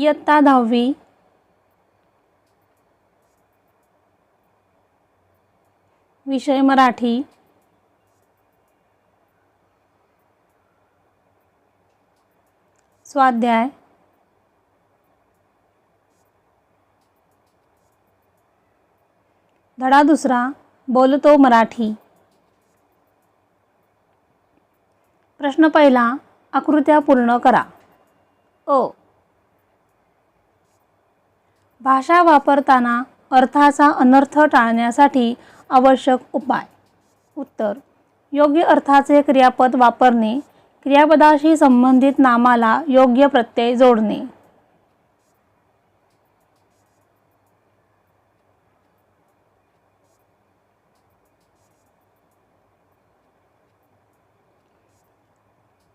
इयत्ता दहावी. विषय मराठी. स्वाध्याय. धडा दुसरा बोलतो मराठी. प्रश्न पहिला आकृत्या पूर्ण करा. ओ. भाषा वापरताना अर्थाचा अनर्थ टाळण्यासाठी आवश्यक उपाय. उत्तर. योग्य अर्थाचे क्रियापद वापरणे क्रियापदाशी संबंधित नामाला योग्य प्रत्यय जोडणे.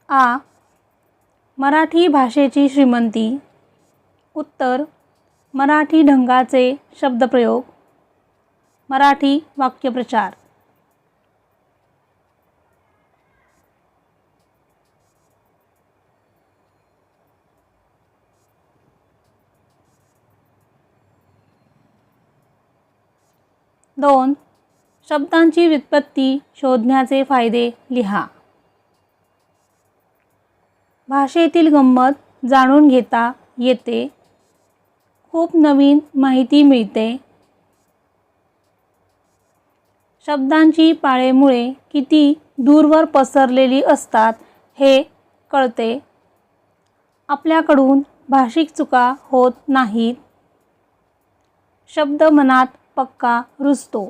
आ. मराठी भाषेची श्रीमंती. उत्तर. मराठी ढंगाचे शब्दप्रयोग. मराठी वाक्यप्रचार. दोन शब्दांची व्युत्पत्ती शोधण्याचे फायदे लिहा. भाषेतील गंमत जाणून घेता येते. खूप नवीन माहिती मिळते. शब्दांची पाळेमुळे किती दूरवर पसरलेली असतात हे कळते. आपल्याकडून भाषिक चुका होत नाहीत. शब्द मनात पक्का रुजतो.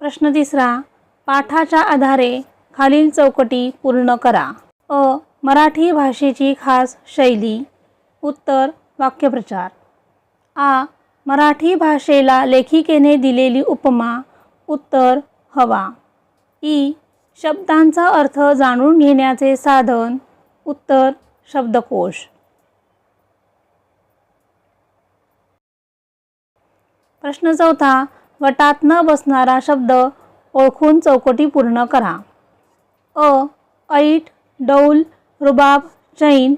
प्रश्न तिसरा पाठाच्या आधारे खालील चौकटी पूर्ण करा. अ. मराठी भाषेची खास शैली. उत्तर. वाक्यप्रचार. आ. मराठी भाषेला लेखिकेने दिलेली उपमा. उत्तर. हवा. ई. शब्दांचा अर्थ जाणून घेण्याचे साधन. उत्तर. शब्दकोश. प्रश्न चौथा. गटात न बसणारा शब्द ओळखून चौकटी पूर्ण करा. अ ऐट डौल रुबाब चैन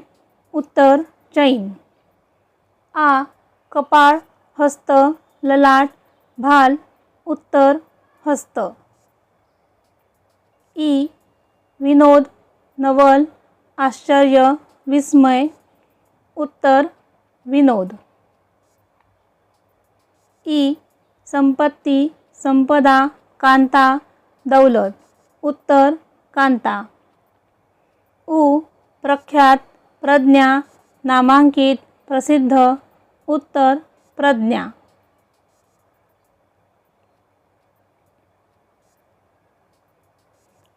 उत्तर चैन आ कपाळ हस्त ललाट भाल उत्तर हस्त. ई विनोद नवल आश्चर्य विस्मय उत्तर विनोद. ई संपत्ती संपदा कांता दौलत. उत्तर कांता. उ. प्रख्यात प्रज्ञा नामांकित प्रसिद्ध उत्तर प्रज्ञा.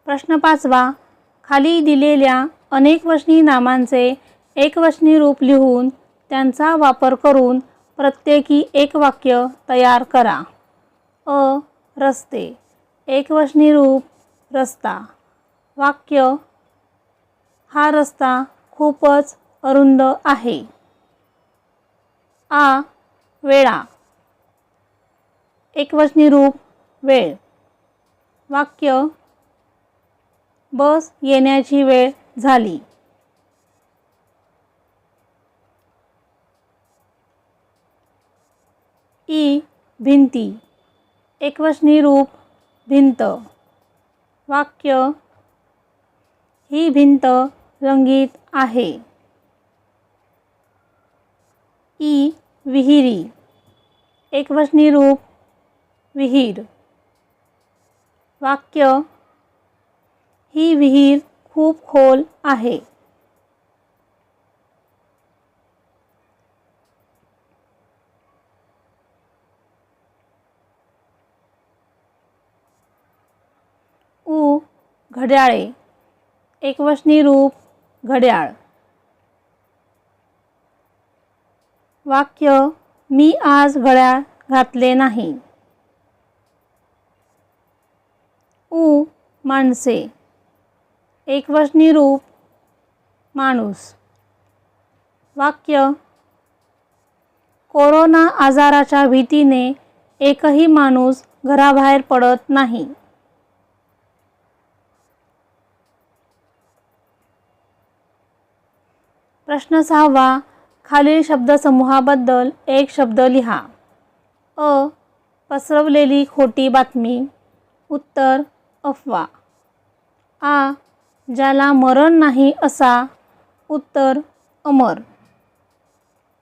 प्रश्न पाचवा. खाली दिलेल्या अनेकवचनी नामांचे एकवचनी रूप लिहून त्यांचा वापर करून प्रत्येकी एक वाक्य तयार करा. अ. रस्ते. एकवचनी रूप रस्ता. वाक्य हा रस्ता खूपच अरुंद आहे. आ. वेळा. एकवचनी रूप वेळ. वाक्य बस येण्याची वेळ झाली. ई भिंती. एकवचनी रूप भिंत. वाक्य ही भिंत रंगीत आहे. ई. विहिरी. एकवचनी रूप. विहीर. वाक्य. ही विहीर खूप खोल आहे. उ. घड्याळे. एकवचनी रूप घड्याळ. वाक्य मी आज घड्याळ घातले नाही. उ माणसे. एकवचनी रूप माणूस. वाक्य कोरोना आजाराच्या भीतीने एकही माणूस घराबाहेर पडत नाही. प्रश्न सहावा खालील शब्दसमूहाबद्दल एक शब्द लिहा. अ. पसरवलेली खोटी बातमी. उत्तर अफवा. आ. ज्याला मरण नाही असा. उत्तर अमर.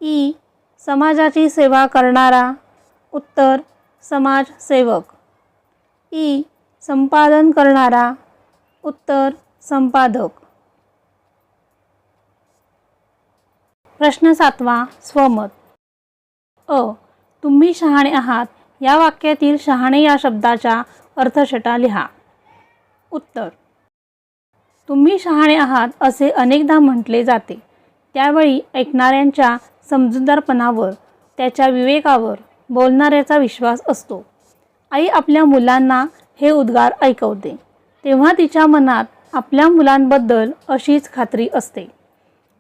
ई. समाजाची सेवा करणारा. उत्तर समाजसेवक ई. संपादन करणारा. उत्तर संपादक. प्रश्न सातवा स्वमत. अ. तुम्ही शहाणे आहात. या वाक्यातील शहाणे या शब्दाच्या अर्थछटा लिहा. उत्तर. तुम्ही शहाणे आहात असे अनेकदा म्हटले जाते. त्यावेळी ऐकणाऱ्यांच्या समजूतदारपणावर त्याच्या विवेकावर बोलणाऱ्याचा विश्वास असतो. आई आपल्या मुलांना हे उद्गार ऐकवते. तेव्हा तिच्या मनात आपल्या मुलांबद्दल अशीच खात्री असते.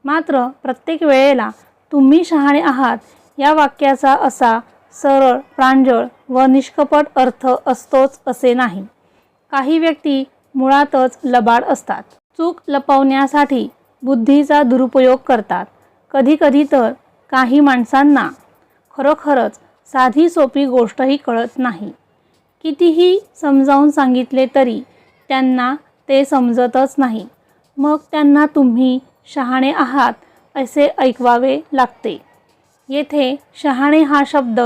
मात्र प्रत्येक वेळेला तुम्ही शहाणे आहात. या वाक्याचा असा सरळ प्रांजळ व निष्कपट अर्थ असतोच असे नाही. काही व्यक्ती मुळातच लबाड असतात. चूक लपवण्यासाठी बुद्धीचा दुरुपयोग करतात. कधीकधी तर काही माणसांना खरोखरच साधी सोपी गोष्टही कळत नाही. कितीही समजावून सांगितले तरी त्यांना ते समजतच नाही. मग त्यांना तुम्ही शहाणे आहात असे ऐकवावे लागते. येथे शहाणे हा शब्द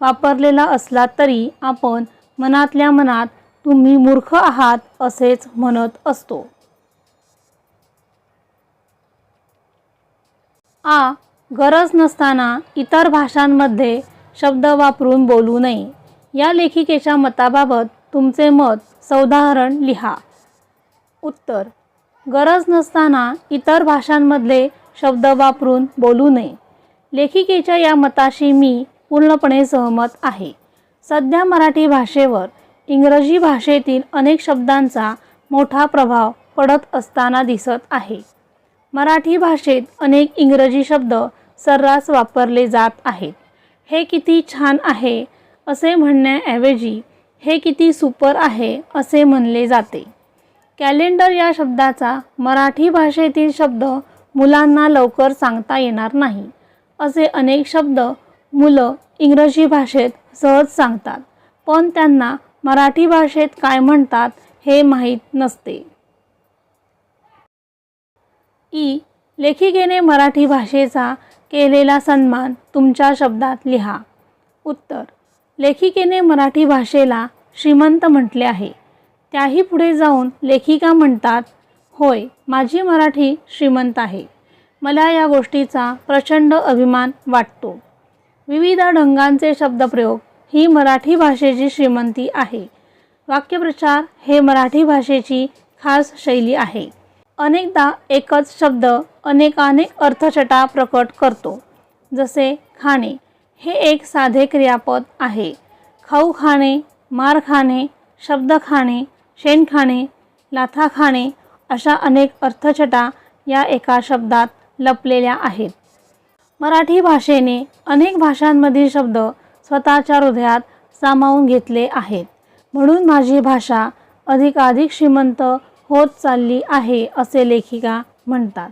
वापरलेला असला तरी आपण मनातल्या मनात तुम्ही मूर्ख आहात असेच म्हणत असतो. आ गरज नसताना इतर भाषांमध्ये शब्द वापरून बोलू नये. या लेखिकेच्या मताबाबत तुमचे मत सौदाहरण लिहा. उत्तर गरज नसताना इतर भाषांमधले शब्द वापरून बोलू नये. लेखिकेच्या या मताशी मी पूर्णपणे सहमत आहे. सध्या मराठी भाषेवर इंग्रजी भाषेतील अनेक शब्दांचा मोठा प्रभाव पडत असताना दिसत आहे. मराठी भाषेत अनेक इंग्रजी शब्द सर्रास वापरले जात आहेत. हे किती छान आहे असे म्हणण्याऐवजी हे किती सुपर आहे असे म्हणले जाते. कॅलेंडर या शब्दाचा मराठी भाषेतील शब्द मुलांना लवकर सांगता येणार नाही. असे अनेक शब्द मुलं इंग्रजी भाषेत सहज सांगतात पण त्यांना मराठी भाषेत काय म्हणतात हे माहीत नसते. ई. लेखिकेने मराठी भाषेचा केलेला सन्मान तुमच्या शब्दात लिहा. उत्तर. लेखिकेने मराठी भाषेला श्रीमंत म्हटले आहे. त्याही पुढे जाऊन लेखिका म्हणतात होय माझी मराठी श्रीमंत आहे. मला या गोष्टीचा प्रचंड अभिमान वाटतो. विविध ढंगांचे शब्दप्रयोग ही मराठी भाषेची श्रीमंती आहे. वाक्यप्रचार हे मराठी भाषेची खास शैली आहे. अनेकदा एकच शब्द अनेकानेक अर्थछटा प्रकट करतो. जसे खाणे हे एक साधे क्रियापद आहे. खाऊ खाणे मार खाणे शब्द खाणे शेण खाणे लाथा खाणे अशा अनेक अर्थछटा या एका शब्दात लपलेल्या आहेत. मराठी भाषेने अनेक भाषांमधील शब्द स्वतःच्या हृदयात सामावून घेतले आहेत. म्हणून माझी भाषा अधिकाधिक श्रीमंत होत चालली आहे असे लेखिका म्हणतात.